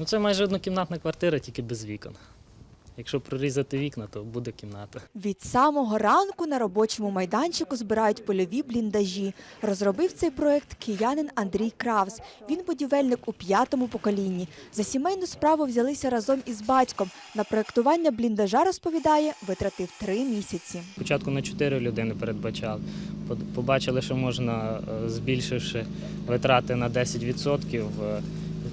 Ну це майже однокімнатна квартира, тільки без вікон. Якщо прорізати вікна, то буде кімната. Від самого ранку на робочому майданчику збирають польові бліндажі. Розробив цей проект киянин Андрій Кравз. Він будівельник у п'ятому поколінні. За сімейну справу взялися разом із батьком. На проектування бліндажа розповідає, витратив три місяці. Спочатку на 4 людини передбачали. По- Побачили, що можна, е, збільшивши витрати на 10%, е,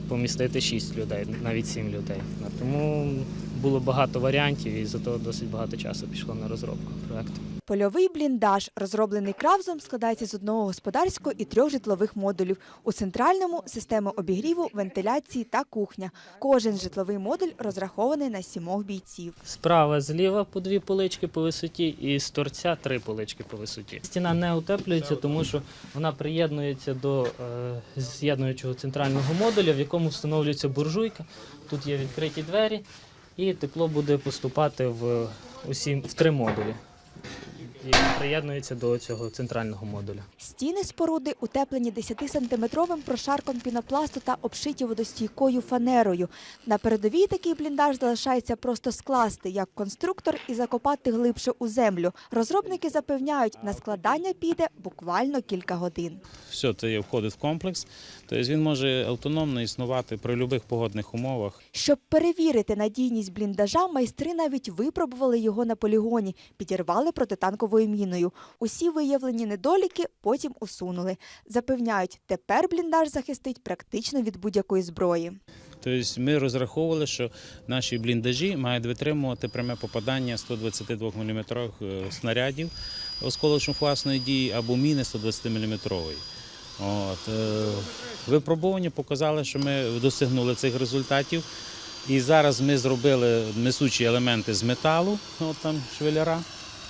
помістити 6 людей, навіть 7 людей. Тому було багато варіантів і за того досить багато часу пішло на розробку проекту. Польовий бліндаж, розроблений Кравзом, складається з одного господарського і трьох житлових модулів. У центральному – система обігріву, вентиляції та кухня. Кожен житловий модуль розрахований на сімох бійців. Справа зліва по дві полички по висоті і з торця три полички по висоті. Стіна не утеплюється, тому що вона приєднується до е, з'єднуючого центрального модуля, в якому встановлюється буржуйка. Тут є відкриті двері, і тепло буде поступати в усі в три модулі. І приєднується до цього центрального модуля. Стіни споруди утеплені 10-сантиметровим прошарком пінопласту та обшиті водостійкою фанерою. На передовій такий бліндаж залишається просто скласти як конструктор і закопати глибше у землю. Розробники запевняють, на складання піде буквально кілька годин. Все це є- входить в комплекс. Тобто він може автономно існувати при будь-яких погодних умовах. Щоб перевірити надійність бліндажа, майстри навіть випробували його на полігоні, підірвали протитанковою міною. Усі виявлені недоліки потім усунули. Запевняють, тепер бліндаж захистить практично від будь-якої зброї. Тобто ми розраховували, що наші бліндажі мають витримувати пряме попадання 122 мм снарядів осколочно-фугасної дії або міни 120 мм. От, е, випробування показали, що ми досягнули цих результатів. І зараз ми зробили несучі елементи з металу, от там швеляра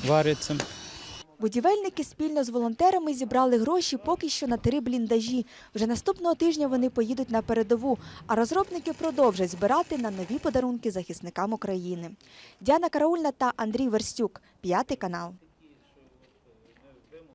варяться. Будівельники спільно з волонтерами зібрали гроші поки що на три бліндажі. Вже наступного тижня вони поїдуть на передову, а розробники продовжать збирати на нові подарунки захисникам України. Діана Караульна та Андрій Верстюк, п'ятий канал.